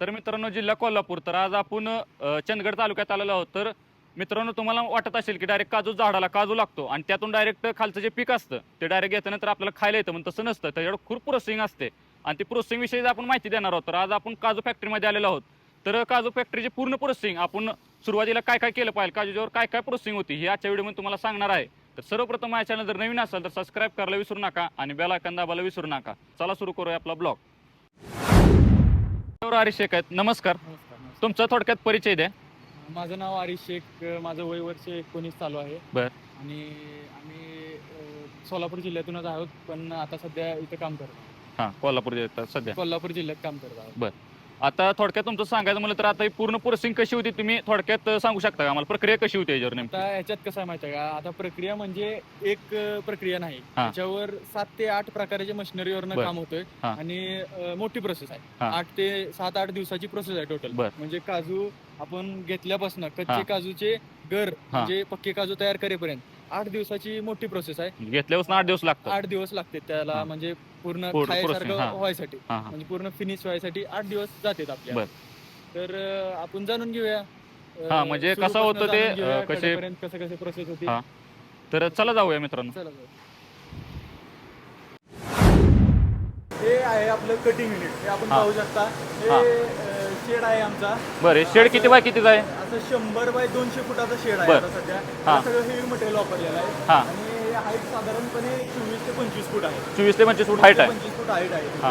तर मित्रांनो जिल्हा कोल्हापूर तर आज आपण चंदगड तालुक्यात आलेलो आहोत. तर मित्रांनो तुम्हाला वाटत असेल की डायरेक्ट काजू झाडाला काजू लागतो आणि त्यातून डायरेक्ट खालचं जे पीक असतं ते डायरेक्ट घेतल्यानंतर आपल्याला खायला येतं म्हणून तसं नसतं. त्याच्याकडे खूप प्रोसेसिंग असते. आणि ती प्रोसेसिंग विषयी आपण माहिती देणार आहोत तर आज आपण काजू फॅक्टरीमध्ये आलेलो आहोत. तर काजू फॅक्टरीची पूर्ण प्रोसेसिंग आपण सुरुवातीला काय काय केलं पाहिजे काजूच्यावर काय काय प्रोसेसिंग होती ही आजच्या व्हिडिओमध्ये तुम्हाला सांगणार आहे. तर सर्वप्रथम माझ्या चॅनल जर नवीन असेल तर सबस्क्राईब करायला विसरू नका आणि बेल आयकन दाबायला विसरू नका. चला सुरू करूया आपला ब्लॉग हरीश शेख आहेत. नमस्कार. नमस्कार. नमस्कार. तुमचा थोडक्यात परिचय द्या. माझं नाव आरिश शेख माझं वय वर्ष एकोणीस चालू आहे. बर. आणि आम्ही अ, सोलापूर जिल्ह्यातूनच आहोत पण आता सध्या इथं काम करत आहोत. हां कोल्हापूर जिल्ह्यात सध्या. कोल्हापूर जिल्ह्यात काम करत आहोत. आता थोडक्यात तुमचं सांगायचं म्हणलं तर आता ही पूर्ण प्रोसेसिंग कशी होती तुम्ही थोडक्यात सांगू शकता का आम्हाला प्रक्रिया कशी होती याच्यावर नेमकी आता ह्याच्यात कसं आहे माहिती आहे का आता प्रक्रिया म्हणजे एक अ, प्रक्रिया नाही हा. त्याच्यावर सात ते आठ प्रकारच्या मशिनरीवरनं बर. काम होतोय हा. आणि अ, मोठी प्रोसेस आहे हा. आठ ते सात आठ दिवसाची प्रोसेस आहे टोटल बर. म्हणजे काजू आपण घेतल्यापासून हा. कच्चे काजूचे गर हा. म्हणजे पक्के काजू तयार करेपर्यंत आठ दिवसाची मोठी प्रोसेस आहे घेतल्यापासून आठ दिवस लागतात आठ दिवस लागते त्याला हा. म्हणजे पूर्ण हा. व्हायसाठी हां हां म्हणजे पूर्ण फिनिश व्हायसाठी आठ दिवस जातात आपल्याला तर अं, आपण जाणून घेऊया अं, हा, म्हणजे कसं होतं ते, जाणून घेऊया अं, कसे- कसं कसं प्रोसेस होती हा. तर चला जाऊया मित्रांनो चला जाऊ. हे आहे आपलं कटिंग युनिट हे आपण हा. पाहू शकता हा. हे शेड आहे आमचा. बरं शेड किती बाय कितीच आहे? असं शंभर बाय दोनशे फुटाचा शेड आहे बर. आता सध्या. हा. हे सगळं हेवी मटेरियल वापरलेलं आहे. हा. आणि हाईट साधारणपणे चोवीस ते पंचवीस फूट आहे. चोवीस ते पंचवीस फूट हाईट आहे. पंचवीस फूट हाईट आहे. हा.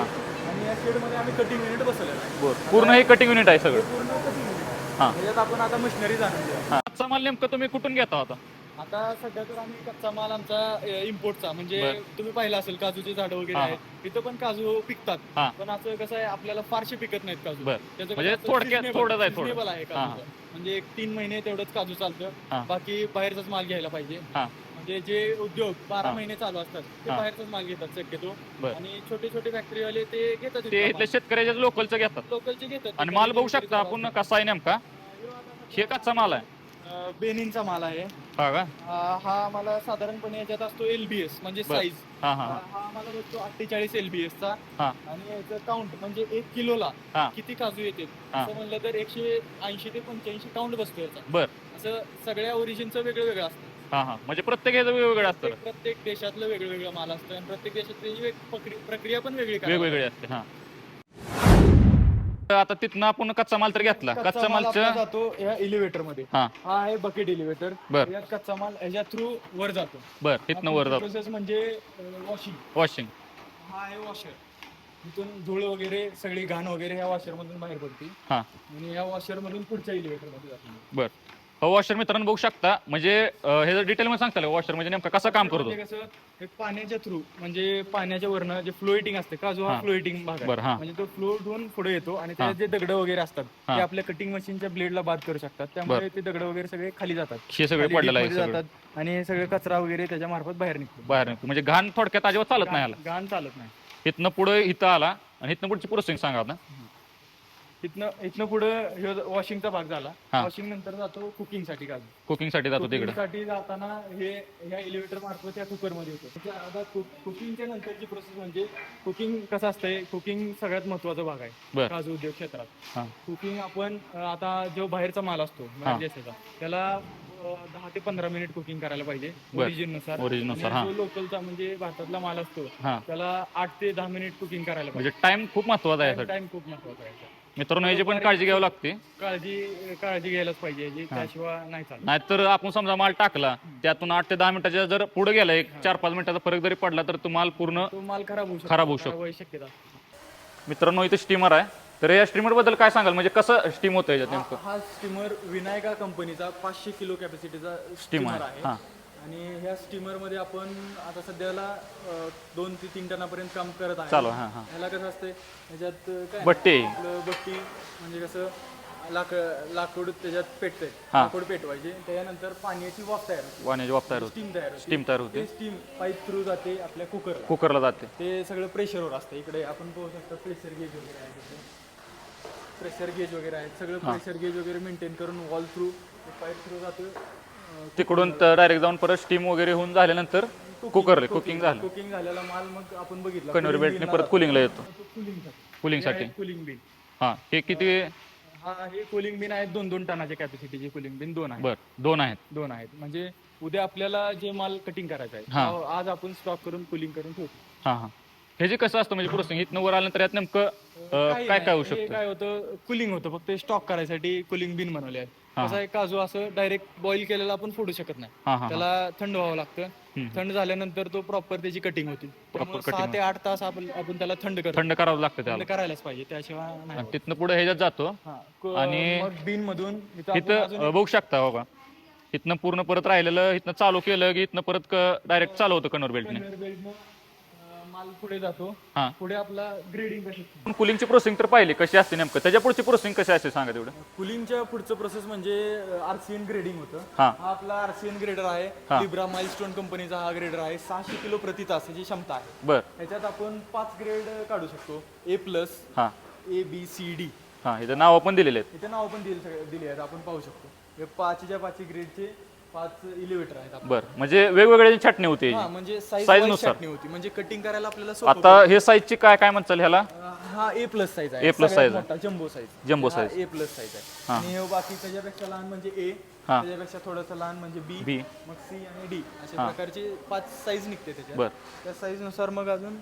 आणि या शेडमध्ये आम्ही कटिंग युनिट बसवलेलं आहे. बरं. पूर्ण हे कटिंग युनिट आहे हे सगळं पूर्ण कटिंग युनिट हा. त्याच्यात आपण आता मशिनरी जाणून घेऊया. हा. माल नेमकं तुम्ही कुठून घेता होता आता सध्या तर आम्ही कच्चा माल आमचा इम्पोर्टचा म्हणजे बर. तुम्ही पाहिलं असेल काजूची झाडं वगैरे हा. आहेत तिथं पण काजू पिकतात हा. पण असं कसं आहे आपल्याला फारसे पिकत नाहीत काजू बर. त्याचं म्हणजे कसं असतं थोडक्यात seasonable- थोडंच आहे, थोडं. seasonable आहे हा, काजूचं. म्हणजे एक तीन महिने तेवढंच काजू हा. चालतं बाकी बाहेरचाच माल घ्यायला पाहिजे हा. म्हणजे जे उद्योग बारा हा. महिने चालू असतात ते हा. बाहेरचाच माल घेतात शक्यतो बर. आणि छोटे छोटे फॅक्टरीवाले ते घेतात ते इथल्या शेतकऱ्याच्याच लोकलचं घेतात लोकलचे घेतात आणि माल बघू शकता आपण कसा आहे नेमका हे कच्चा माल आहे अं, बेनिनचा माल आहे. हा का? अं, हा मला साधारणपणे याच्यात असतो एलबीएस म्हणजे बर. साईज हा हा हा. आम्हाला भेटतो अठ्ठेचाळीस एलबीएस चा. हा. आणि याचं काउंट म्हणजे एक किलोला हा. किती काजू येते हा. असं म्हणलं तर एकशे ऐंशी ते पंच्याऐंशी काउंट बसतो याचा. बर. असं सगळ्या ओरिजिनचं वेगळं वेगळं असतं. हा हा. म्हणजे प्रत्येक ह्याचं वेगवेगळं असतं. प्रत्येक- प्रत्येक देशातलं वेगळं वेगळं माल असतं आणि प्रत्येक देशात त्याची वेग- प्रक्रिया पण वेगळी करावी वेगवेगळे असते हा. आता तिथनं आपण कच्चा माल तर घेतला. कच्चा माल आपला जातो या एलिव्हेटरमध्ये. हा. हा आहे बकेट एलिव्हेटर बर. यात कच्चा माल याच्या थ्रू वर जातो. बर तिथनं वर जातो. प्रोसेस म्हणजे वॉशिंग वॉशिंग हा आहे वॉशर इथून धूळ वगैरे सगळी घाण वगैरे ह्या वॉशर मधून बाहेर पडते. हा. आणि या वॉशर मधून पुढच्या एलिव्हेटरमध्ये जातो. बर. वॉशर मित्रांनो बघू शकता. म्हणजे अं, हे डिटेल मध्ये सांगता वॉशर म्हणजे नेमकं कसं काम करतो म्हणजे कसं हे पाण्याच्या थ्रू म्हणजे पाण्याच्या वरनं जे फ्लोएटिंग असते काजू हा हा. फ्लोएटिंग भाग आहे. बर हा. म्हणजे तो फ्लोट होऊन पुढे येतो आणि त्याच्यात जे दगड वगैरे असतात हा. ते आपल्या कटिंग मशीनच्या ब्लेडला बाद करू शकतात. त्यामुळे ते दगड वगैरे सगळे खाली जातात. हे सगळे खाली पडलेलं आहे deep मध्ये सगळं. जातात आणि हे सगळे कचरा वगैरे त्याच्या मार्फत बाहेर निघतो. बाहेर निघतो. म्हणजे घाण थोडक्यात अजिबात चालत नाही आला. घाण- घाण चालत नाही. इथनं पुढे इथं आला आणि इथनं पुढची प्रोसेसिंग सांगा आता. इथनं इथनं पुढे वॉशिंगचा भाग झाला हा. वॉशिंग नंतर जातो कुकिंगसाठी कुकिंगसाठी जातो तिकडे साठी जाताना हे ह्या एलिव्हेटर मार्फत या कुकरमध्ये होतं त्याच्या आता कुकिंगच्या नंतरची प्रोसेस म्हणजे कुकिंग कसं असतंय कुकिंग सगळ्यात महत्त्वाचा भाग आहे बर. काजू उद्योग क्षेत्रात हा. कुकिंग आपण अं, आता जो बाहेरचा माल असतो बाहेर. देशाचा त्याला अं, दहा ते पंधरा मिनिट कुकिंग करायला पाहिजे बर. ओरिजिननुसार Origin नुसार, हा. आणि जो लोकलचा म्हणजे भारतातला माल असतो हा त्याला आठ ते दहा मिनिट कुकिंग करायला म्हणजे टाइम खूप महत्त्वाचा आहे पाहिजे यासाठी टाइम खूप महत्त्वाचा आहे मित्रांनो याची पण काळजी घ्यावी लागते. काळजी काळजी घ्यायलाच पाहिजे याची. त्याशिवाय नाही चालत. नाहीतर आपण समजा माल टाकला त्यातून आठ ते दहा मिनिटाच्या जर पुढे गेला एक चार पाच मिनिटाचा फरक जरी पडला तर तो माल पूर्ण तो माल खराब होऊ शकतो. खराब होऊ शकतो. व्हायची शक्यता मित्रांनो इथे स्टीमर आहे. तर या स्टीमरबद्दल काय सांगाल? म्हणजे कसं स्टीम होतं याच्यात नेमकं? हा स्टीमर विनायका कंपनीचा पाचशे किलो कॅपॅसिटीचा स्टीम स्टीमर आहे. आहे. हा. आणि ह्या स्टीमरमध्ये आपण आता सध्याला अ, दोन ते तीन टनापर्यंत काम करत आहे. चालू आहे, हा हा. ह्याला कसं असते ह्याच्यात काय? बट्टी. आहे. आपलं बट्टी म्हणजे कसं लाक लाकूड त्याच्यात पेटते हा. लाकूड पेटवायचे. त्याच्यानंतर पाण्याची वाफ तयार होते. वाण्याची वाफ तयार होते. स्टीम तयार होते. स्टीम तयार होते. ते स्टीम पाईप थ्रू जाते आपल्या कुकरला. कुकरला जाते. ते सगळं प्रेशरवर असतं. इकडे आपण पाहू शकतो प्रेशर गेज वगैरे आहे प्रेशर गेज वगैरे आहेत सगळं प्रेशर गेज वगैरे मेंटेन करून वॉल थ्रू पाईप थ्रू जातो तिकडून डायरेक्ट जाऊन परत स्टीम वगैरे होऊन झाल्यानंतर कुकर कुकिंग झालं. कुकिंग झालेला माल मग आपण बघितला. कन्व्हर बेल्टने परत कुलिंगला येतो. कुलिंग कुलिंगसाठी कुलिंग बिल हा हे किती? हा हे कुलिंग बिन आहेत दोन दोन टनाच्या कॅपॅसिटीचे कुलिंग बिन दोन आहेत. बर दोन आहेत. दोन आहेत. म्हणजे उद्या आपल्याला जे माल कटिंग करायचा आहे हा. तो आज आपण स्टॉक करून कुलिंग करून ठेवतो हा हा. हे जे कसं असतं म्हणजे प्रोसेसिंग इथनं वर आल्यानंतर यात नेमकं अं, काय काय होऊ. हे शकतं? काय होतं कुलिंग होतं. फक्त स्टॉक करायसाठी कुलिंग बिन बनवले आहेत. हा. कसं आहे काजू असं डायरेक्ट बॉईल केलेला आपण फोडू शकत नाही. हा हा त्याला थंड व्हावं लागतं. हम्म. थंड झाल्यानंतर तो प्रॉपर त्याची कटिंग होती. त्यामुळे cutting सहा ते आठ तास आपण आपण त्याला थंड करतो. थंड करावं लागतं त्याला. थंड करायलाच पाहिजे. त्याशिवाय नाही आणि तिथनं पुढे ह्याच्यात जातो. हा. आणि बिन मधून इथं आपण तिथं अजून अं, बघू शकता हो का? इथनं पूर्ण परत राहिलेलं इथनं चालू केलं की इथनं परत डायरेक्ट चालू होतं कन्व्हर बेल्टने conveyor belt नं, अं, माल पुढे जातो. हा. पुढे आपला ग्रेडिंग कशी कुलिंगची प्रोसेसिंग तर पाहिली कशी असते नेमकं? त्याच्या पुढची प्रोसेसिंग कशी असते सांगा तेवढं. कुलिंगच्या पुढचं प्रोसेस म्हणजे आरसीएन ग्रेडिंग होतं. हा. हा आपला आरसीएन ग्रेडर हा. आहे लिब्रा माइलस्टोन कंपनीचा हा ग्रेडर आहे. सहाशे किलो प्रति तासाची क्षमता आहे. बर. त्याच्यात आपण पाच ग्रेड काढू शकतो. ए प्लस हा. ए बी सी डी हा इथं नावं पण दिलेले आहेत. इथे नाव पण दिले आहेत. आपण पाहू शकतो. हे पाचच्या पाचही ग्रेडचे पाच इलिव्हेटर आहेत. बर म्हणजे वेगवेगळ्या छाटणी होती. हा म्हणजे साईजनुसार. होती. म्हणजे कटिंग करायला आपल्याला सोपं आता हे साईजची काय काय म्हणचाल ह्याला? अं, हा ए प्लस साईज आहे. A plus सगळ्यात size आहे. Jumbo size Jumbo size. A plus size आहे. आणि हे बाकी त्याच्यापेक्षा लहान म्हणजे ए हा. त्याच्यापेक्षा थोडंसं लहान म्हणजे बी बी मग सी आणि डी अशा प्रकारचे पाच साईज निघते त्याच्यात. बर. त्या साईजनुसार मग अजून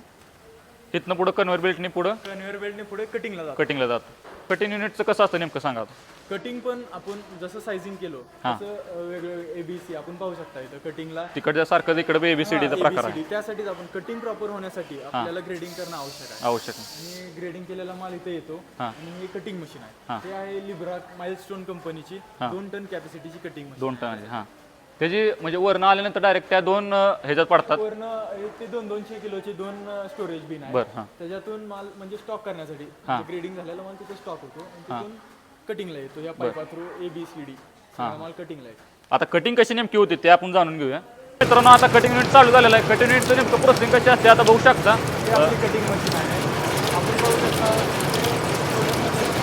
इथनं पुढं कन्व्हर बेल्टनी पुढं कन्व्हेअर बेल्टने पुढे कटिंगला जातो. कटिंगला जातं. कटिंग युनिटचं कसं असतं नेमकं सांगा आता. कटिंग पण आपण जसं सायझिंग केलो हा. तसं अं, वेगवेगळे एबीसी आपण पाहू शकता इथं कटिंगला तिकडच्या सारखं इकडे एबीसीडीचा प्रकार आहे. त्यासाठीच आपण कटिंग प्रॉपर होण्यासाठी आपल्याला ग्रेडिंग करणं आवश्यक आहे. आवश्यक आहे. आणि ग्रेडिंग केलेला माल इथे येतो हा. आणि हे कटिंग मशीन हा. आहे ते आहे लिब्रा माइलस्टोन कंपनीची. दोन टन कॅपॅसिटीची कटिंग मशीन दोन टनाचे हां. त्याची म्हणजे वरनं आल्यानंतर डायरेक्ट त्या दोन अं, ह्याच्यात पडतात. वरनं एक ते दोन दोनशे किलोचे दोन स्टोरेज बिन आहे. बरं हां. त्याच्यातून माल म्हणजे स्टॉक करण्यासाठी. ग्रेडिंग झालेला माल तिथे स्टॉक होतो. आणि तिथून कटिंगला येतो. या पायपा through A B C D माल कटिंगला येतो. आता कटिंग कशी नेमकी होती ते आपण जाणून घेऊया. मित्रांनो आता कटिंग युनिट चालू झालेलं आहे. कटिंग युनिटचं नेमकं प्रोसेसिंग कशी असते आता बघू शकता. हे आपली कटिंग मशीन आहे. आपण पाहू शकता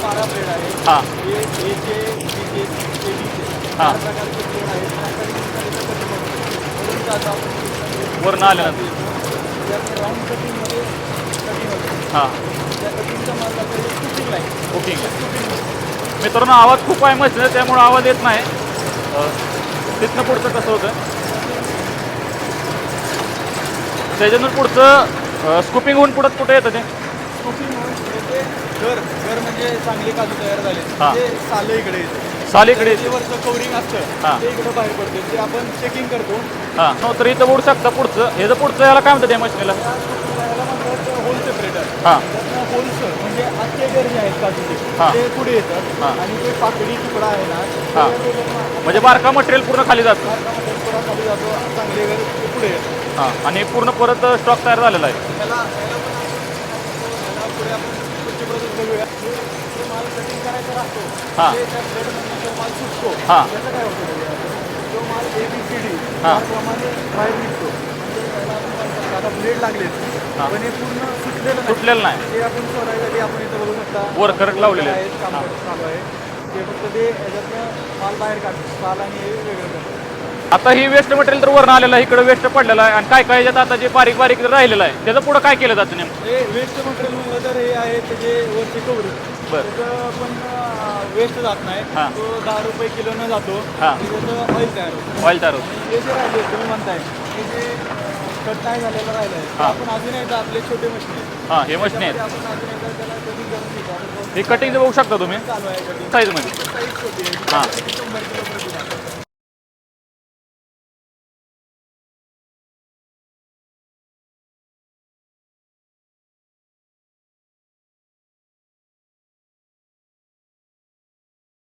बारा ब्लेड आहे. हां. ए एचे बीचे ए बीचे हा. चार प्रकारचे ब्लेड आहेत. त्या cutting करायचं cutting होतं. वरून जातो आपण वरनं आल्यानंतर त्यात राऊंड कटिंगमध्ये कटिंग होतं. हां. त्या कटिंगचा माल जातो कुकिंग लाईन ओके मित्रांनो आवाज खूप आहे मशीन त्यामुळे आवाज येत नाही. तिथनं पुढचं कसं होतं? त्याच्यातून पुढचं स्कूपिंग होऊन पुढं कुठं येतं ते? घर घर म्हणजे चांगले काजू तयार झाले. हा. ते सालं इकडे येतं. साल इकडे ते वरचं कवरिंग हा. असतं ते इकडे बाहेर पडते. ते आपण चेकिंग करतो. हां. हो तर इथं शकता पुढचं. ह्याचं पुढचं याला काय म्हणतं त्या मशीनला? याला म्हणतात होल सेपरेटर हां. होल्स म्हणजे आजचे घर जे आहेत काजूचे हा. ते पुढे येतात हा. आणि ते पाकडी तुकडा आहे ना हा. रोलरनं म्हणजे बारका मटेरियल पूर्ण खाली जातं मार्गामध्ये थोडा खाली जातो चांगले घर ते पुढे येतात हां आणि पूर्ण परत स्टॉक तयार झालेला आहे त्याला पण पुढे आपण पुढची प्रोसेस बघूया माल कटिंग करायचा राहतो हा. ते त्या ब्लेडमधून जो माल सुटतो हा. त्याचं काय होतं माल ए बी सी डी हा. त्याप्रमाणे बाहेर निघतो म्हणजे याला आपण काय म्हणतो, आता ब्लेड लागले हा. पण हे पूर्ण सुटलेलं नाही. सुटलेलं नाही. ते आपण सोडायसाठी आपण इथं बघू शकता. Worker लावलेले आहेत. आहेत काम करत चालू आहे. ते फक्त ते याच्यातनं माल बाहेर काढतात साल आणि हे वेगळं करतात. आता ही वेस्ट मटेरियल तर वरून आलेलं आहे इकडे वेस्ट पडलेलं आहे आणि काय काय याच्यात आता जे बारीक बारीक राहिलेलं आहे त्याचं पुढं काय केलं जातं नेमकं? हे वेस्ट मटेरियल म्हणलं तर हे आहे त्याचे वरचे कवरिंग बरं. त्याचं पण वेस्ट जात नाही. हा. तो दहा रुपये किलोनं जातो. हा. आणि त्याचं ऑइल तयार होतं. ऑइल तयार होतं. हे जे राहिले तुम्ही म्हणताय हे जे कट नाही झालेलं राहिलं आहे हा. आपण अजून एकदा आपले छोटे मशीन आहेत. हां हे मशीन आहेत. त्याच्यामध्ये आपण अजून एकदा त्याला कटिंग करून घेतो आपण बघू. हे कटिंगचं बघू शकता तुम्ही. चालू आहे कटिंग साईजमध्ये साईज छोटी आहे. हा. त्याच्यासाठी शंभर किलो प्रति आहे.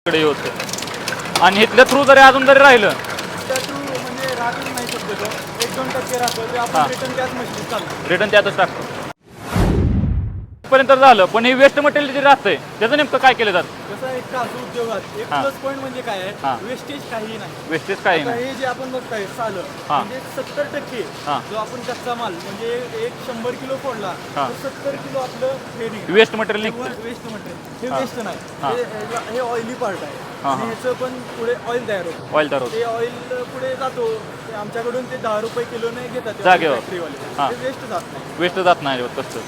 इकडे होतं. आणि इथल्या थ्रू जरी अजून जरी राहिलं. त्या थ्रू म्हणजे राहतच नाही शक्यतो. एक दोन टक्के राहतो ते हा. आपण रिटर्न त्याच मशीन चालतो रिटर्न त्यातच टाकतो. पर्यंत झालं पण हे वेस्ट मटेरियल जे राहतंय त्याचं नेमकं काय केलं जातं? आहे काजू उद्योगात एक. प्लस पॉईंट म्हणजे काय हा. आहे वेस्टेज काहीही नाही वेस्टेज काही आता नाही हे जे आपण बघताय सालं हा. म्हणजे सत्तर टक्के हा. जो आपण कच्चा माल म्हणजे एक शंभर किलो फोडला हा. तर सत्तर किलो आपलं हे निघतं. वेस्ट मटेरियल निघतं वेस्ट मटेरियल हे हा. वेस्ट नाही हा. हे- हे- हे ऑइली पार्ट आहे हा, आणि. ह्याचं पण पुढे ऑइल तयार होतं ऑइल तयार होतं ते ऑइल पुढे जातो ते आमच्याकडून ते दहा रुपये किलोने घेतात ते जागेवर. फॅक्टरीवाले हा. ते वेस्ट जात नाही वेस्ट जात नाही कसं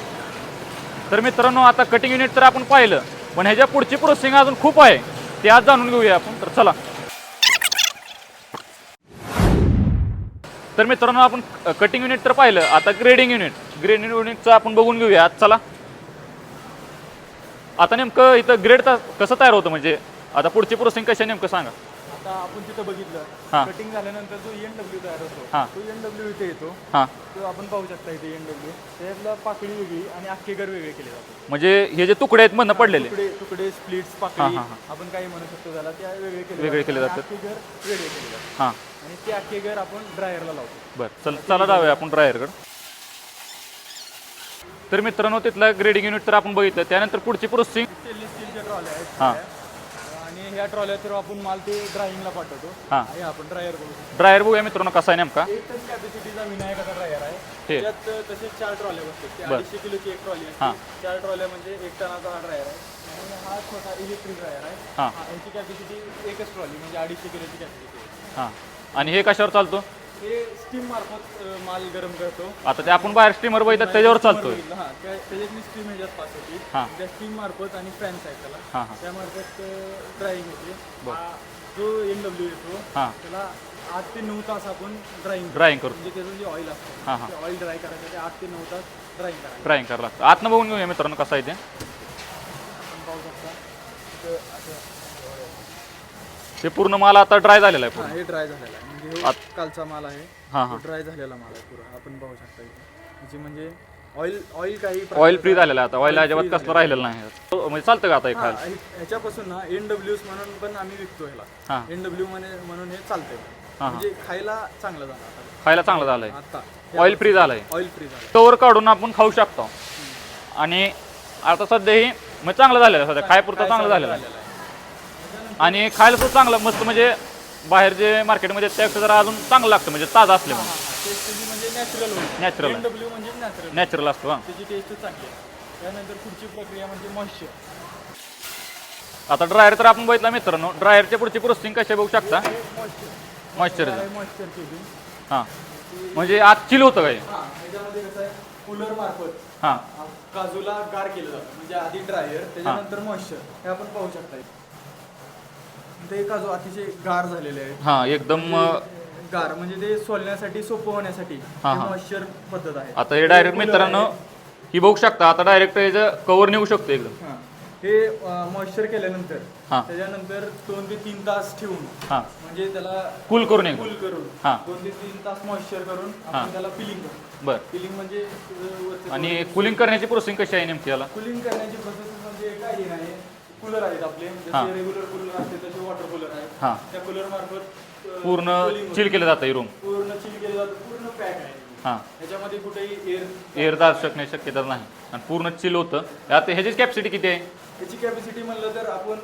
तर मित्रांनो आता कटिंग युनिट तर आपण पाहिलं पण ह्याच्या पुढची प्रोसेसिंग अजून खूप आहे ते आज जाणून घेऊया आपण. तर चला. तर मित्रांनो आपण कटिंग युनिट तर पाहिलं आता ग्रेडिंग युनिट ग्रेडिंग युनिटचं आपण बघून घेऊया. आज चला. आता नेमकं इथं ग्रेड कसं तयार होतं? म्हणजे आता पुढची प्रोसेसिंग कशा नेमकं सांगा. आता आपण तिथं. बघितलं कटिंग झाल्यानंतर जो एन डब्ल्यू तयार होतो. तो एन डब्ल्यू इथे येतो हां तो आपण पाहू शकता इथे एन डब्ल्यू त्यातला पाकळी वेगळी आणि अख्खे घर वेगळे केले जातात म्हणजे हे जे तुकडे आहेत मधनं पडलेले तुकडे तुकडे स्प्लिट्स पाकळी. आपण काही म्हणू शकतो त्याला त्या वेगळे केले वेगळे. केले जातात. अख्खे घर वेगळे केले जातात आणि ते अख्खे घर आपण ड्रायरला लावतो बरं चल चला जाऊया आपण ड्रायरकडं तर मित्रांनो तिथलं ग्रेडिंग युनिट तर आपण बघितलं त्यानंतर पुढची प्रोसेसिंग स्टेनलेस स्टीलच्या ट्रॉल्या आहेत हां. आणि ह्या ट्रॉल्या तर आपण माल ते ड्रायिंगला पाठवतो. हां. आपण ड्रायर करू शकतो. ड्रायर बघूया मित्रांनो कसा आहे नेमका. एक टन कॅपॅसिटीचा विनायकाचा ड्रायर आहे. हे. त्यात तसे चार ट्रॉल्या बसतात. ते. अडीचशे किलोची एक ट्रॉली हां. असते चार ट्रॉल्या म्हणजे एक टनाचा हा ड्रायर आहे. आणि हा छोटा इलेक्ट्रिक ड्रायर आहे. हां. हा, ह्याची कॅपॅसिटी एकच ट्रॉली म्हणजे अडीचशे किलोची कॅपॅसिटी हां. आणि हे कशावर चालतो? हे स्टीम मार्फत अ, माल गरम करतो. आता ते आपण बाहेर स्टीमर बघितलं त्याच्यावर चालतोय. हा त्या- त्याच्यातली स्टीम ह्याच्यात पास होती हां. त्या स्टीम मार्फत आणि फॅन्स आहेत त्याला. हां हां. त्या मार्फत ड्रायिंग होते. हा जो एन डब्ल्यू येतो हां. त्याला आठ ते नऊ तास आपण ड्रायिंग ड्रायिंग करू म्हणजे त्याचं जे ऑइल असतं हां हां. ते ऑइल ड्राय करायचं ते आठ ते नऊ तास ड्रायिंग करायचं. ड्रायिंग करावं लागतं. आतनं बघून घेऊया मित्रांनो कसं आहे ते. आपण पाहू शकता. इथं असं ते पूर्ण माल आता ड्राय झालेला आहे हा पूर्ण. हे ड्राय झालेला आहे. म्हणजे ह्यो आत- कालचा माल आहे. हां हां. ड्राय झालेला माल आहे पुरा. आपण पाहू शकता इथे. म्हणजे म्हणजे ऑइल ऑइल काही ऑइल फ्री झालेलं आहे आता. ऑइल अजिबात कसलं राहिलेलं नाही. तो म्हणजे चालतं का आता हे हा, खायला? हे- ह्याच्यापासून ना एन म्हणून पण आम्ही विकतो ह्याला. हां. एन डब्ल्यू म्हणून हे चालतंय. हां. म्हणजे खायला चांगलं जाणार खायला चांगलं झालंय. आता. ऑइल फ्री झालंय. ऑइल फ्री झालं कवर काढून आपण खाऊ शकतो. आणि आता सध्या ही म्हणजे चांगलं झालेलं आहे. सध्या खायपुरतं चांगलं झालेलं आहे? आणि खायला सुद्धा चांगलं मस्त म्हणजे बाहेर जे मार्केटमध्ये त्यापेक्षा जरा अजून चांगलं लागतं म्हणजे ताजा टेस्ट त्याची म्हणजे नॅचरल होईल. Natural आहे. एन डब्ल्यू म्हणजे नॅचरल नॅचरल असतो हां. त्याची टेस्ट चांगली आहे. त्यानंतर पुढची प्रक्रिया म्हणजे मॉइश्चर आता ड्रायर तर आपण बघितला मित्रांनो ड्रायरच्या पुढची प्रोसेसिंग कशी बघू शकता? मॉइश्चर मॉइश्चर मॉइश्चर केली हां. म्हणजे आत चिल होतं हा? कसं आहे कूलर मार्फत हां. काजूला गार केलं जातं. म्हणजे आधी ड्रायर त्याच्यानंतर मॉइश्चर हे आपण पाहू शकता. ते काजू अतिशय गार झालेले आहेत. हां एकदम अं, गार म्हणजे ते सोलण्यासाठी सोपं होण्यासाठी हा, हा. मॉइश्चर पद्धत आहे. आता हे डायरेक्ट मित्रांनो ही बघू शकता आता डायरेक्ट याचं कवर निघू शकतो एकदम. हा. हे मॉइश्चर केल्यानंतर हा. त्याच्यानंतर दोन ते तीन तास ठेवून हां. म्हणजे त्याला कूल करून एकदम कूल करून हा. दोन ते तीन तास मॉइश्चर करून हा. आपण त्याला फिलिंग करतो बरं. फिलिंग म्हणजे आणि कूलिंग करण्याची प्रोसेसिंग कशी आहे नेमकी याला? कूलिंग करण्याची प्रोसेस म्हणजे काही नाही. कूलर आहेत आपले. हा. जसे रेग्युलर कूलर असते तसे वॉटर कूलर आहेत. हां. त्या कूलर मार्फत अ, पूर्ण cooling होतं. चिल केलं जातं ही रूम पूर्ण चिल केलं जातं पूर्ण पॅक आहे. हां. त्याच्यामध्ये कुठेही एअर एअर जाऊ शकण्याची शक्यता नाही. आणि पूर्ण चिल होतं. आता ह्याची कॅपॅसिटी किती आहे? त्याची कॅपॅसिटी म्हणलं तर आपण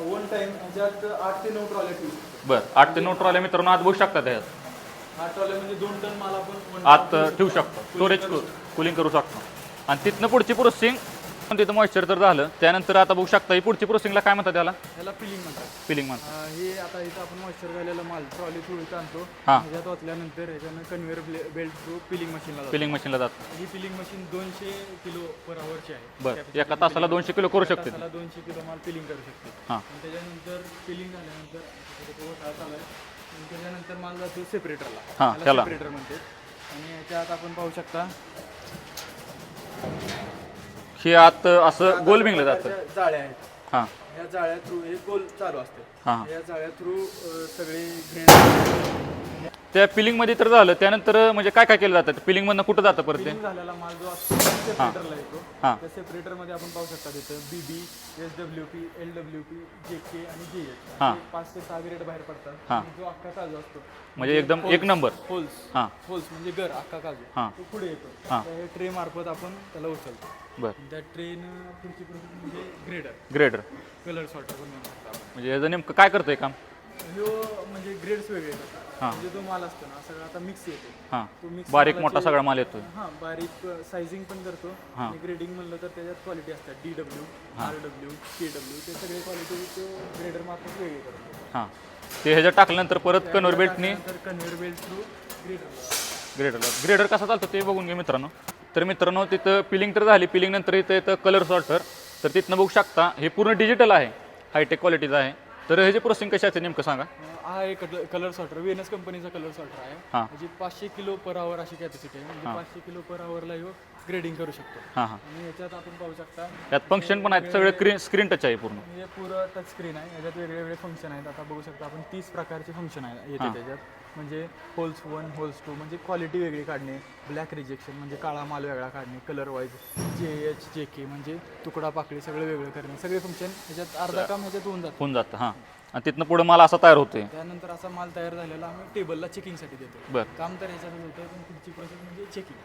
वन टाइम ह्याच्यात आठ ते नऊ ट्रॉल्या ठेवू शकतो. बरं. आठ ते नऊ ट्रॉल्या मित्रांनो आत बघू शकता त्याच्यात आठ ट्रॉल्या म्हणजे दोन टन माल आपण one आत ठेवू शकतो. स्टोरेज कुलिंग करू शकतो. आणि तिथनं पुढची प्रोसेसिंग तिथं मॉइश्चर तर झालं. त्यानंतर आता बघू शकता ही पुढची प्रोसेसिंगला काय म्हणतात त्याला? ह्याला फिलिंग म्हणतात. फिलिंग म्हणतात. अं, हे आता इथं आपण मॉइश्चर झालेला माल ट्रॉली थ्रू आणतो. हां. ह्याच्यात ओतल्यानंतर ह्याच्यानं कन्व्हेअर बेल्ट थ्रू फिलिंग मशीनला जातो. फिलिंग मशीनला जातं. ही फिलिंग मशीन दोनशे किलो पर आवरची आहे. बरं. एका तासाला दोनशे किलो करू शकते. ती. तासाला दोनशे किलो माल फिलिंग करू शकते. हां. आणि त्याच्यानंतर फिलिंग झाल्यानंतर चालू आहे. आणि त्याच्यानंतर माल जातो सेपरेटरला हां, त्याला. सेपरेटर म्हणते आणि याच्यात आपण पाहू शकता. हे आत असं गोल बिंगलं जातं. त्या जाळ्या आहेत. हां. या जाळ्या थ्रू हे गोल चालू असते. हां या जाळ्या थ्रू सगळे ग्रेन त्या फिलिंगमध्ये तर झालं. त्यानंतर म्हणजे काय काय केलं जातं? फिलिंगमधनं कुठं जातं परत ते? झालेला माल जो असतो सेपरेटरला येतो. हां. त्या सेपरेटरमध्ये आपण पाहू शकता तिथं B B S W P L W P J K आणि जे एच हां. पाच ते सहा ग्रेड बाहेर पडतात. हां. आणि जो अख्खा काजू असतो म्हणजे एकदम एक नंबर. होल्स हां. होल्स म्हणजे घर अख्खा काजू. हां. तो पुढे येतो. हां. हे ट्रे मार्फत आपण त्याला उचलतो. बरं. त्या ट्रेन पुढची प्रोसेस म्हणजे ग्रेडर ग्रेडर कलर सॉर्टर पण म्हणू शकतो आपण. म्हणजे याचं नेमकं काय करतंय काम? ह्यो म्हणजे ग्रेड्स वेगळे येतात. हां. म्हणजे जो माल असतो ना सगळा आता मिक्स येतो. हां. तो मिक्स बारीक मोठा सगळा माल येतोय. हां बारीक सायझिंग पण करतो. हां. आणि ग्रेडिंग म्हणलं तर त्याच्यात क्वालिटी असतात. D W R W K W ते सगळे क्वालिटी तो ग्रेडर मार्फत वेगळे करतो. हां. ते ह्याच्यात टाकल्यानंतर परत कन्व्हर बेल्टनी तर कन्व्हेअर बेल्ट थ्रू ग्रेडर ग्रेडरला ग्रेडर कसा चालतो ते बघून घे मित्रांनो. तर मित्रांनो तिथं पिलिंग तर झाली. पिलिंग नंतर इथं येतं कलर सॉर्टर तर तिथनं बघू शकता हे पूर्ण डिजिटल आहे. हायटेक क्वालिटीचं आहे. तर ह्याची प्रोसेसिंग कशी असते नेमकं सांगा. हा एक कलर सॉर्टर व्हीनस कंपनीचा कलर सॉर्टर आहे. हां. म्हणजे पाचशे किलो पर आवर अशी कॅपॅसिटी आहे. म्हणजे पाचशे किलो पर आवरला ह्यो ग्रेडिंग करू शकतो. हां हां. आणि याच्यात आपण पाहू शकता यात फंक्शन पण आहेत सगळे स्क्रीन स्क्रीन टच आहे पूर्ण. हे पुरं टच स्क्रीन आहे. याच्यात वेगळे वेगळे फंक्शन आहेत. आता बघू शकता आपण तीस प्रकारचे फंक्शन आहे येते त्याच्यात. म्हणजे होल्स वन होल्स टू म्हणजे क्वालिटी वेगळी काढणे ब्लॅक रिजेक्शन म्हणजे काळा माल वेगळा काढणे कलर वाईज जे एच जे के म्हणजे तुकडा पाकळी सगळं वेगळं करणे. सगळे फंक्शन ह्याच्यात अर्धा काम ह्याच्यात होऊन जातं. होऊन जातं हां. आणि तिथनं पुढं माल असा तयार होतोय. त्यानंतर असा माल तयार झालेला आम्ही टेबलला चेकिंगसाठी देतो बरं. काम तर ह्याच्यातच होतं पण पुढची प्रोसेस म्हणजे चेकिंग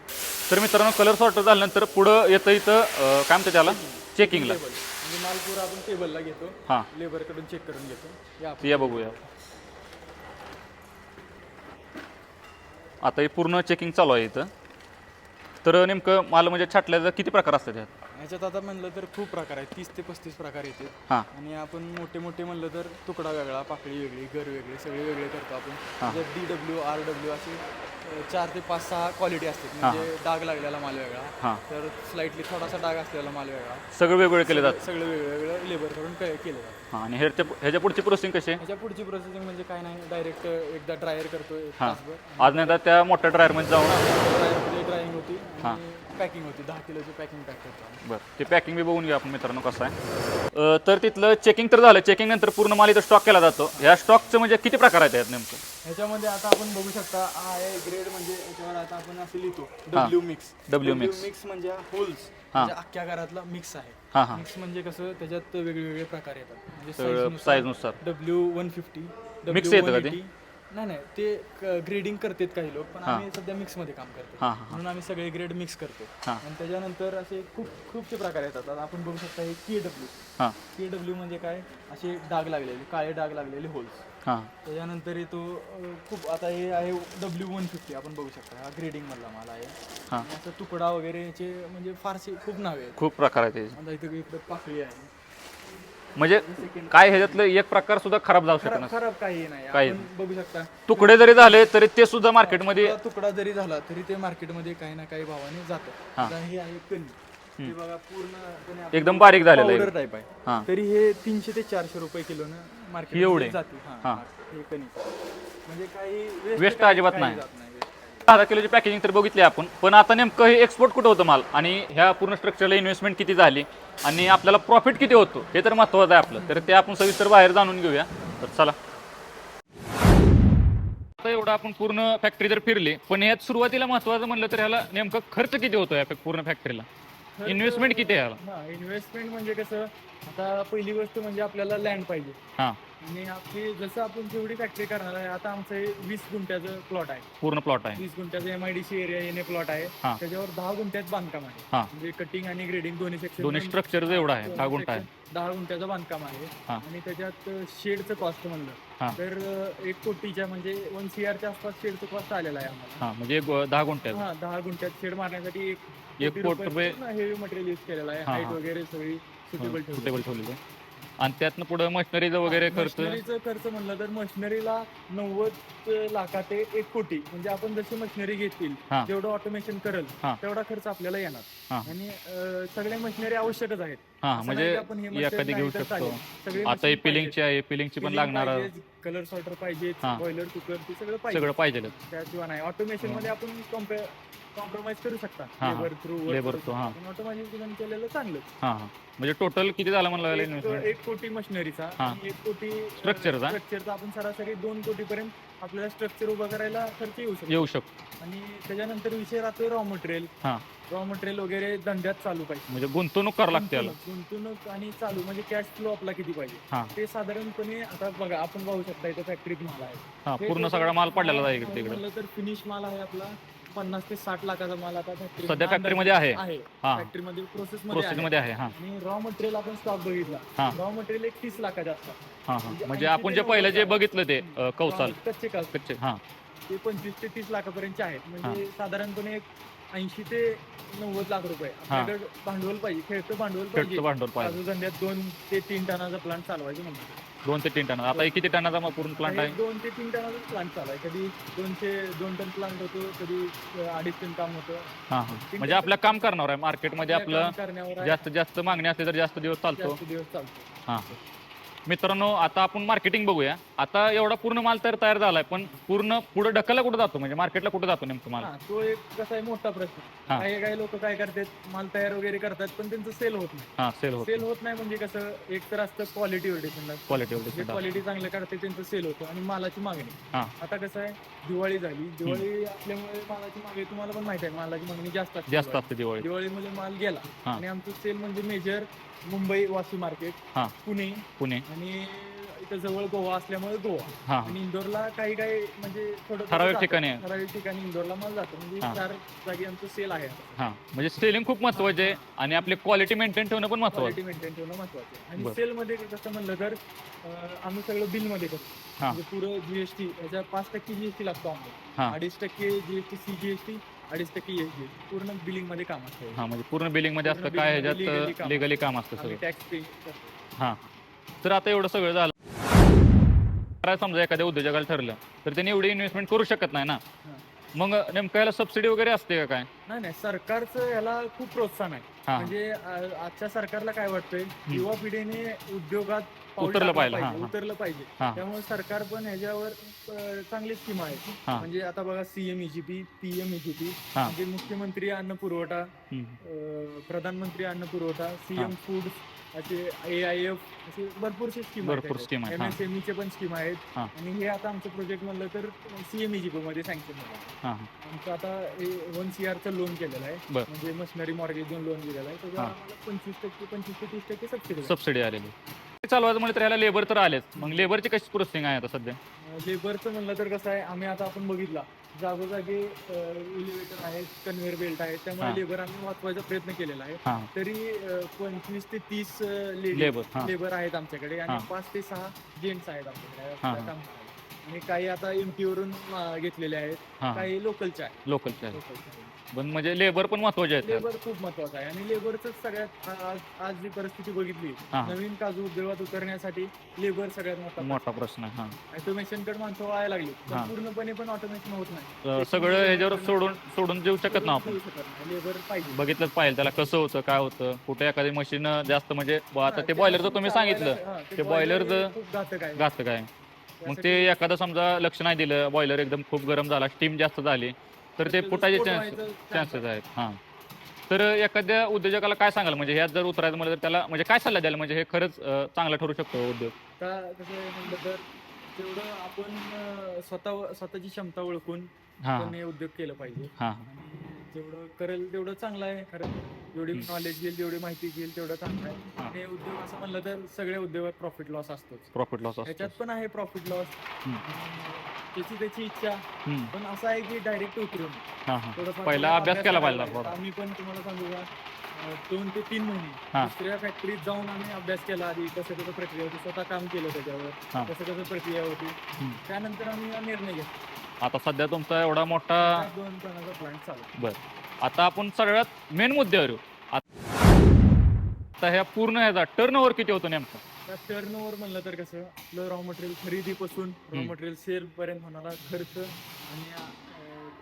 तर मित्रांनो कलर सॉर्टर झाल्यानंतर पुढं येतं इथं अं, काय म्हणतात त्याला? चेकिंगला टेबल म्हणजे माल पुरा आपण टेबलला घेतो. हां. चेक करून घेतो. या आपण. या बघूया. आता हे पूर्ण चेकिंग चालू आहे इथं. तर नेमकं माल म्हणजे छाटल्याचं किती प्रकार असतात त्यात ह्याच्यात आता म्हणलं तर खूप प्रकार आहेत. तीस ते पस्तीस प्रकार येते हां. आणि आपण मोठे मोठे म्हणलं तर तुकडा वेगळा पाकळी वेगळी घर वेगळी सगळे वेगळे करतो आपण. डी डब्ल्यू आर डब्ल्यू असे चार ते पाच सहा क्वालिटी असतात. म्हणजे डाग लागलेला माल वेगळा. हां. तर स्लाइटली थोडासा डाग असलेला माल वेगळा. सगळं वेगवेगळे केले जातं सगळं वेगवेगळं लेबरकडून के केलं जातं हां आणि ह्याच्या ह्याच्या पुढची प्रोसेसिंग कशी आहे? ह्याच्या पुढची प्रोसेसिंग म्हणजे काय नाही डायरेक्ट एकदा ड्रायर करतो एक हां. तासभर. आज नाही तर त्या मोठ्या ड्रायरमध्ये जाऊन ड्रायरमध्ये ड्रायिंग होती. आणि पॅकिंग होती दहा किलोची पॅकिंग पॅक करतो आम्ही. बरं ते पॅकिंग बी बघून घ्या आपण मित्रांनो कसं आहे. अं, तर तिथलं चेकिंग तर झालं चेकिंग नंतर पूर्ण माल इथं स्टॉक केला जातो. ह्या स्टॉकचं म्हणजे किती प्रकार आहेत यात नेमकं? ह्याच्यामध्ये आता आपण बघू शकता आहे ग्रेड म्हणजे याच्यावर आता आपण असं लिहितो W mix W mix. Mix म्हणजे होल्स म्हणजे अख्ख्या घरातला मिक्स आहे. हां हां. मिक्स म्हणजे कसं त्याच्यात वेगवेगळे प्रकार येतात. म्हणजे सगळं साईजनुसार डब्ल्यू वन फिफ्टी Mix येतं का ते? नाही नाही ते ग्रेडिंग करतात काही लोक पण आम्ही सध्या mix मध्ये काम करतो हां हां म्हणून आम्ही सगळे ग्रेड मिक्स करतो हां. आणि त्याच्यानंतर असे खूप खूपचे प्रकार येतात. आता आपण बघू शकता हे के डब्ल्यू हां. के डब्ल्यू म्हणजे काय? असे डाग लागलेले काळे डाग लागलेले होल्स हां. त्याच्यानंतर येतो अं, खूप आता हे आहे डब्ल्यू वन फिफ्टी आपण बघू शकता. हा ग्रेडिंग मधला माल आहे. हां. आणि असं तुकडा वगैरे याचे म्हणजे फारसे खूप नावे आहेत. खूप प्रकार आहेत त्याचे. आता इथं इकडे पाकळी आहे. म्हणजे काय ह्याच्यातलं एक प्रकार सुद्धा खराब जाऊ शकत खराब नाही. खराब काही नाही. काही आपण बघू शकता. तुकडे जरी झाले तरी ते सुद्धा मार्केटमध्ये तुकडा- तुकडा जरी झाला तरी ते मार्केटमध्ये काही ना काही भावाने जातं. आता हे आहे कणी बघा पूर्णपणे एकदम बारीक झालेलं आहे. टाईप आहे. तरी हे तीनशे ते चारशे रुपये किलोनं मार्केट एवढे? जाते. हां. हां. हे कणी म्हणजे काही काही- अजिबात नाही. जात नाही. दहा किलोची पॅकेजिंग तर बघितली आपण. पण आता नेमकं हे एक्सपोर्ट कुठं होतं माल? आणि ह्या पूर्ण स्ट्रक्चरला इन्व्हेस्टमेंट किती झाली? आणि आपल्याला प्रॉफिट किती होतो? हे तर महत्त्वाचं आहे आपलं. तर ते आपण सविस्तर बाहेर जाणून घेऊया. तर चला. आता एवढं आपण पूर्ण फॅक्टरी जर फिरली पण यात सुरुवातीला महत्त्वाचं म्हणलं तर ह्याला नेमकं खर्च किती होतो या पूर्ण फॅक्टरीला इन्व्हेस्टमेंट किती आहे हा इन्व्हेस्टमेंट म्हणजे कसं आता पहिली गोष्ट म्हणजे आपल्याला लँड पाहिजे. हां. आणि आपली जसं आपण जेवढी फॅक्टरी करणार आहे आता आमचं हे वीस गुंठ्याचं प्लॉट आहे. पूर्ण प्लॉट आहे. वीस गुंठ्याचं M I D C area येणे प्लॉट आहे. हा. त्याच्यावर दहा गुंठ्यात बांधकाम आहे. हां. म्हणजे कटिंग आणि ग्रेडिंग दोन्ही सेक्शन दोन्ही स्ट्रक्चर एवढं आहे. दहा गुंठा आहे. दहा गुंठ्याचं बांधकाम आहे. हा. आणि त्याच्यात शेडचं कॉस्ट. म्हणलं. तर एक कोटीच्या म्हणजे वन सी आरच्या आसपास शेडचं कॉस्ट आलेला आहे आम्हाला. हां म्हणजे दहा गुंठ्याचं. हा दहा गुंठ्यात शेड मारण्यासाठी एक एक कोटी रुपये हेवी मटेरियल यूज केलेलं आहे. हा, हाईट हा. वगैरे सगळी सुटेबल ठेवली सुटेबल ठेवलेलं आहे. आणि त्यातनं पुढं मशिनरीचं वगैरे खर्च? मशिनरीचं खर्च म्हणलं तर मशिनरीला नव्वद लाखा ते एक कोटी. म्हणजे आपण जशी मशिनरी घेतील हा. जेवढं ऑटोमेशन करेल हा. तेवढा खर्च आपल्याला हा. येणार आणि अं, सगळ्या मशिनरी आवश्यकच आहेत. हां असं म्हणजे नाही की आपण हे machine एखादी नाही घेऊ तर शकतो. चालेल. सगळे आता हे machine पिलिंगची आहे पिलिंगची पण लागणार. कलर सॉर्टर पाहिजे हा. बॉयलर कुकर ते सगळं पाहिजे सगळं पाहिजे त्याशिवाय नाही. ऑटोमेशनमध्ये आपण कॉम्प्रोमाइज करू शकता. हा, हा. लेबर थ्रू हा. ऑटोमायझेशन केलेलं चांगलं हां हां. म्हणजे टोटल किती झालं म्हणलं एक इन्व्हेस्टमेंट एक कोटी मशिनरीचा हा. आणि एक कोटी Structure चा? स्ट्रक्चरचा आपण सरासरी दोन कोटी पर्यंत आपल्याला स्ट्रक्चर उभं करायला खर्च येऊ शकतो. येऊ शकतो. आणि त्याच्यानंतर विषय राहतो रॉ मटेरियल हां. रॉ मटेरियल वगैरे धंद्यात चालू पाहिजे. म्हणजे गुंतवणूक करावं लागते याला. गुंतवणूक गुंतवणूक आणि चालू म्हणजे कॅश फ्लो आपला किती पाहिजे? ते साधारणपणे आता बघा आपण पाहू शकता इथं फॅक्टरीत माल आहे. हां हे पूर्ण सगळा माल पडलेला आहे इकडे तिकडे. म्हणलं तर फिनिश माल आहे आपला. पन्नास ते साठ लाखाचा माल आता फॅक्टरी सध्या फॅक्टरीमध्ये आहे. आहे. हां. फॅक्टरीमध्ये प्रोसेस मध्ये प्रोसेस मध्ये आहे हां. आणि रॉ मटेरियल आपण स्टॉक बघितला. हां. रॉ मटेरियल एक तीस लाखाच्या असतात. हां हां. म्हणजे आपण जे पहिलं जे बघितलं ते अं, कौसाल कच्चे काल कच्चे हां. ते पंचवीस ते तीस लाखापर्यंतचे आहेत. म्हणजे साधारणपणे एक ऐंशी ते नव्वद लाख रुपये. आपल्याकडे भांडवल पाहिजे खेळतं भांडवल पाहिजे. खेळतं भांडवल पाहिजे. धंद्यात दोन ते तीन टनाचा प्लांट चालवायचं म्हणजे दोन ते तीन टन आता हे किती टनाचा मग पूर्ण प्लांट आहे? दोन ते तीन टनाचा प्लांट चालू आहे. कधी दोनशे दोन टन प्लांट होतो कधी अं, अडीच टन काम होतं. हा हा. म्हणजे आपलं काम करणार आहे मार्केटमध्ये आपलं काम करण्यावर आहे. जास्त जास्त मागणी असली तर जास्त दिवस चालतो. जास्त दिवस चालतो. हा. मित्रांनो आता आपण मार्केटिंग बघूया. आता एवढा पूर्ण माल तर तयार झालाय पण पूर्ण पुढे ढकलला कुठे जातो? म्हणजे मार्केटला कुठे जातो नेमकं माल? हा तो एक कसा आहे मोठा प्रश्न. हा. काही काही लोक काय करतात माल तयार वगैरे करतात पण त्यांचं सेल होत नाही. हा सेल होतो सेल होत नाही म्हणजे कसं एक तर असतं क्वालिटीवर डिपेंड क्वालिटी जे क्वालिटी चांगलं काढते त्यांचं सेल होतं आणि मालाची मागणी. हा. आता कसं आहे दिवाळी झाली. दिवाळी असल्यामुळे मालाची मागणी तुम्हाला पण माहिती आहे मालाची मागणी जास्त असते जास्त. असते दिवाळी दिवाळीमध्ये माल गेला हा. आणि आमचं सेल म्हणजे मेजर मुंबई वाशी मार्केट हा. पुणे पुणे आणि इथं जवळ गोवा असल्यामुळे गोवा हा आणि इंदोरला काही काही म्हणजे थोडं ठराविक जातं. ठिकाणी आहे. ठराविक ठिकाणी इंदोरला माल जातो म्हणजे हा. चार जागी आमचं सेल आहे. हा म्हणजे सेलिंग खूप महत्त्वाचे आहे आणि आपली क्वालिटी मेंटेन ठेवणं पण महत्वाचं क्वालिटी मेंटेन ठेवणं महत्वाचं आहे आणि. सेल मध्ये कसं म्हणलं तर अं, आम्ही सगळं बिलमध्ये करतो हा. म्हणजे पुरं जीएसटी याच्या पाच टक्के जीएसटी लागतो हा. आम्हाला अडीच टक्के जीएसटी सी जीएसटी अडीच टक्के पूर्ण बिलिंगमध्ये काम असतं. हा म्हणजे पूर्ण बिलिंगमध्ये पूर्ण असतं काय billing मध्ये legally ह्याच्यात काम लिगली काम असतं आम्ही सगळं. टॅक्स पे करतो. हा. तर आता एवढं सगळं झालं. समजा एखाद्या उद्योजकाला ठरलं तर त्यांनी एवढी इन्व्हेस्टमेंट करू शकत नाही ना? हा. मग नेमकं याला सबसिडी वगैरे असते का काय? नाही नाही सरकारचं याला खूप प्रोत्साहन आहे. हा. म्हणजे आजच्या सरकारला काय वाटतंय युवा पिढीने उद्योगात उतरलं पाहिजे, हा, हा. उतरलं पाहिजे हा. त्यामुळे सरकार पण ह्याच्यावर अं, चांगली स्कीम आहे हा. म्हणजे आता बघा सीएम इजीपी पीएम इजीपी हा. म्हणजे मुख्यमंत्री अन्न पुरवठा हम्म. अं, प्रधानमंत्री अन्न पुरवठा. सीएम फूड असे ए आय एफ असे भरपूरशे स्कीम भरपूर scheme आहेत, हा. एमएसएमई पण स्कीम आहेत हा. आणि हे आता आमचं प्रोजेक्ट म्हणलं तर सीएम इजीपी मध्ये सँक्शन झालं हा आमचं आता वन सी आरचं लोन केलेलं आहे बर. म्हणजे मशिनरी मॉर्गेज लोन दिलेलं आहे त्याच्यावर हा. आम्हाला पंचवीस टक्के पंचवीस ते तीस टक्के सबसिडी सबसिडी आलेली चालवायचं म्हणजे तर याला लेबर तर आलेच मग लेबरची कशी प्रोसेसिंग आहे आता सध्या लेबरचं म्हणलं तर कसं आहे आम्ही आता आपण बघितला जागोजागी इलिव्हेटर आहेत कन्व्हेअर बेल्ट आहेत त्यामुळे हा. लेबर आम्ही वाचवायचा प्रयत्न केलेला आहे हा तरी अं, पंचवीस ते तीस लेबर लेबर हा लेबर आहेत आमच्याकडे आणि हा. पाच ते सहा जेंट्स आहेत आमच्याकडे हा, हा. काम. आणि काही आता एमटी वरून अं, घेतलेले आहेत. हा. काही लोकलच्या आहेत. लोकलचे आहे लोकलच्या आहेत. पण म्हणजे लेबर पण महत्त्वाचे आहेत. लेबर खूप महत्वाचं आहे. आणि लेबरच सगळ्यात आज आज जी परिस्थिती बघितली हा. नवीन काजू उद्योगात उतरण्यासाठी लेबर सगळ्यात मोठा मोठा प्रश्न आहे हा. ऑटोमेशनकडे माणसं व्हायला लागली. पण हा. पूर्णपणे पण ऑटोमेशन होत नाही. सगळं ह्याच्यावर सोडून सोडून देऊ शकत ना आपण. लेबर पाहिजे. बघितलंच पाहिजे त्याला कसं होतं काय होतं. कुठे एखादी मशीन जास्त म्हणजे ब- आता ते बॉयलरचं तुम्ही सांगितलं हा, ते boiler चं खूप घातक आहे. घातक काय मग ते एखादं समजा लक्ष नाही दिलं बॉयलर एकदम खूप गरम झाला स्टीम जास्त झाली तर ते फुटायचे चान्स chance चान्सेस आहेत हां. तर एखाद्या उद्योजकाला काय सांगाल? म्हणजे ह्यात जर उतरायचं म्हणलं तर त्याला म्हणजे काय सल्ला द्याल? म्हणजे हे खरंच चांगला ठरू शकतो उद्योग? आता कसं आहे म्हणलं तर तेवढं आपण स्वतः स्वतःची क्षमता ओळखून हां. आपण हे उद्योग केलं पाहिजे. हां. जेवढं करेल तेवढं चांगलं आहे. खरं जेवढी नॉलेज घेईल जेवढी माहिती घेईल तेवढं चांगलं आहे. हा. आणि उद्योग असं म्हणलं तर सगळ्या उद्योगात प्रॉफिट लॉस असतोच. प्रॉफिट लॉस ह्याच्यात असतो पण आहे प्रॉफिट लॉस. त्याची त्याची इच्छा. पण असं आहे की डायरेक्ट उतरून. पहिला अभ्यास केला पाहिजे. आम्ही पण तुम्हाला सांगू का? दोन ते तीन महिने हा. दुसऱ्या फॅक्टरीत जाऊन आम्ही अभ्यास केला आधी कसं कसं प्रक्रिया होती स्वतः काम केलं हा. त्याच्यावर कसं कसं प्रक्रिया होती हम्म. त्यानंतर आम्ही हा निर्णय घेतला आता सध्या तुमचा एवढा मोठा दोन टनाचा प्लांट चालू बर आता आपण सगळ्यात मेन मुद्द्यावर येऊ आता ह्या पूर्ण ह्याचा टर्न ओव्हर किती होतो नेमका टर्न ओव्हर म्हणलं तर कसं आपलं रॉ मटेरियल खरेदीपासून रॉ हम्म. मटेरियल सेल पर्यंत होणारा खर्च आणि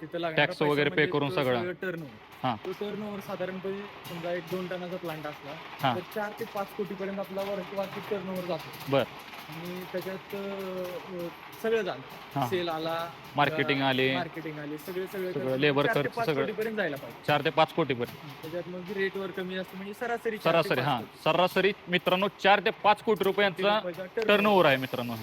तिथं लागणारा Tax पैसा वगैरे pay म्हणजे करून तो सगळं. टर्न हा. ओव्हर तो टर्न ओव्हर साधारणपणे समजा एक दोन टनाचा प्लांट असला हा. तर चार ते पाच कोटी पर्यंत आपला वर्ष वार्षिक टर्न ओव्हर जातो बर. आणि त्याच्यात अं, सगळं हा. झालं सेल आला मार्केटिंग आले मार्केटिंग आले सगळे सगळे सगळं खर्च labor चार ते खर्च पाच सगळं. कोटीपर्यंत जायला पाहिजे चार ते पाच कोटी पर्यंत त्याच्यात मग रेट वर कमी जास्त म्हणजे सरासरी सरासरी हा सरासरी मित्रांनो चार ते पाच कोटी रुपयांचा. टर्न ओव्हर आहे मित्रांनो.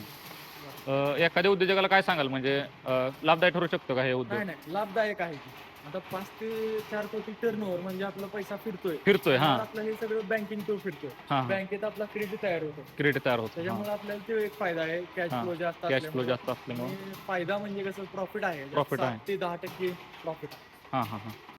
अं, एखाद्या उद्योजकाला काय सांगाल? म्हणजे अं, लाभदायक ठरू शकतो का हे उद्योग? नाही नाही. लाभदायक आहे की. आता पाच ते चार कोटी टर्न ओव्हर म्हणजे आपला पैसा फिरतोय. फिरतोय हा. त्यामुळे आपलं हे सगळं बँकिंग तो फिरतोय. हा बँकेत आपला क्रेडिट तयार होतो. क्रेडिट तयार होतो त्याच्यामुळे आपल्याला तो एक फायदा आहे कॅश हा. फ्लो जास्त कॅश फ्लो असल्यामुळे. जास्त असल्यामुळे. आणि फायदा म्हणजे कसं प्रॉफिट आहे. Profit सात आहे. ते दहा टक्के प्रॉफिट हा हा हा.